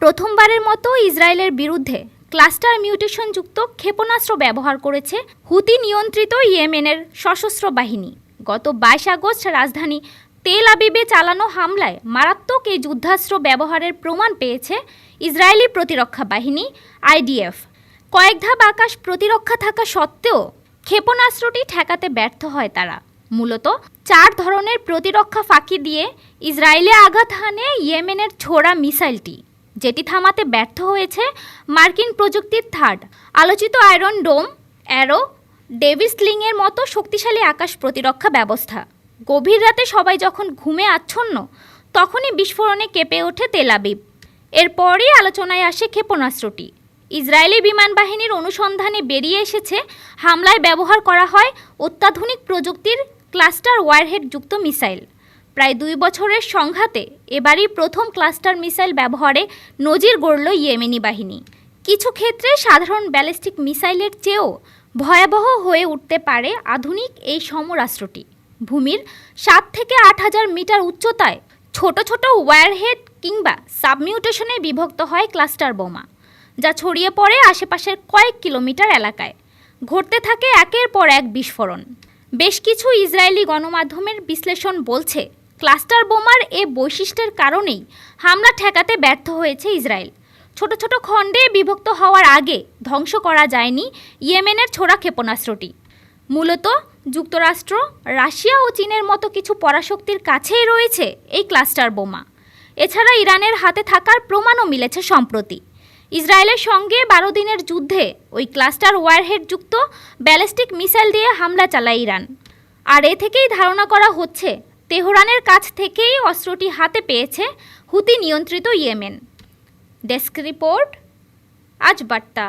প্রথমবারের মতো ইসরায়েলের বিরুদ্ধে ক্লাস্টার মিউটেশনযুক্ত ক্ষেপণাস্ত্র ব্যবহার করেছে হুতি নিয়ন্ত্রিত ইয়েমেনের সশস্ত্র বাহিনী। গত বাইশ আগস্ট রাজধানী তেল আবিবে চালানো হামলায় মারাত্মক এই যুদ্ধাস্ত্র ব্যবহারের প্রমাণ পেয়েছে ইসরায়েলি প্রতিরক্ষা বাহিনী, আইডিএফ। কয়েক ধাপ আকাশ প্রতিরক্ষা থাকা সত্ত্বেও ক্ষেপণাস্ত্রটি ঠেকাতে ব্যর্থ হয় তারা। মূলত চার ধরনের প্রতিরক্ষা ফাঁকি দিয়ে ইসরায়েলে আঘাত হানে ইয়েমেনের ছোড়া মিসাইলটি। যেটি থামাতে ব্যর্থ হয়েছে মার্কিন প্রযুক্তির থার্ড। আলোচিত আয়রন ডোম, অ্যারো, ডেভিস ডেভিসলিংয়ের মতো শক্তিশালী আকাশ প্রতিরক্ষা ব্যবস্থা। গভীর রাতে সবাই যখন ঘুমে আচ্ছন্ন, তখনই বিস্ফোরণে কেঁপে ওঠে তেলাবিব এরপরই আলোচনায় আসে ক্ষেপণাস্ত্রটি। ইসরায়েলি বিমান বাহিনীর অনুসন্ধানে বেরিয়ে এসেছে হামলায় ব্যবহার করা হয় অত্যাধুনিক প্রযুক্তির ক্লাস্টার ওয়ারহেড যুক্ত মিসাইল। প্রায় দুই বছরের সংঘাতে এবারই প্রথম ক্লাস্টার মিসাইল ব্যবহারে নজির গড়ল ইয়েমেনি বাহিনী। কিছু ক্ষেত্রে সাধারণ ব্যালিস্টিক মিসাইলের চেয়েও ভয়াবহ হয়ে উঠতে পারে আধুনিক এই সমরাস্ত্রটি ভূমির সাত থেকে আট হাজার মিটার উচ্চতায় ছোট ছোট ওয়্যারহেড কিংবা সাবমিউটেশনে বিভক্ত হয় ক্লাস্টার বোমা, যা ছড়িয়ে পড়ে আশেপাশের কয়েক কিলোমিটার এলাকায়। ঘটতে থাকে একের পর এক বিস্ফোরণ। বেশ কিছু ইসরায়েলি গণমাধ্যমের বিশ্লেষণ বলছে ক্লাস্টার বোমার এ বৈশিষ্ট্যের কারণেই হামলা ঠেকাতে ব্যর্থ হয়েছে ইসরায়েল। ছোট ছোট খণ্ডে বিভক্ত হওয়ার আগে ধ্বংস করা যায়নি ইয়েমেনের ছোড়া ক্ষেপণাস্ত্রটি। মূলত যুক্তরাষ্ট্র, রাশিয়া ও চীনের মতো কিছু পরাশক্তির কাছেই রয়েছে এই ক্লাস্টার বোমা। এছাড়া ইরানের হাতে থাকার প্রমাণও মিলেছে সম্প্রতি। ইসরায়েলের সঙ্গে বারো দিনের যুদ্ধে ওই ক্লাস্টার ওয়ারহেড যুক্ত ব্যালিস্টিক মিসাইল দিয়ে হামলা চালায় ইরান। আর এ থেকেই ধারণা করা হচ্ছে তেহরানের কাছ থেকেই অস্ত্রটি হাতে পেয়েছে হুতি নিয়ন্ত্রিত ইয়েমেন। ডেস্ক রিপোর্ট আজ বার্তা।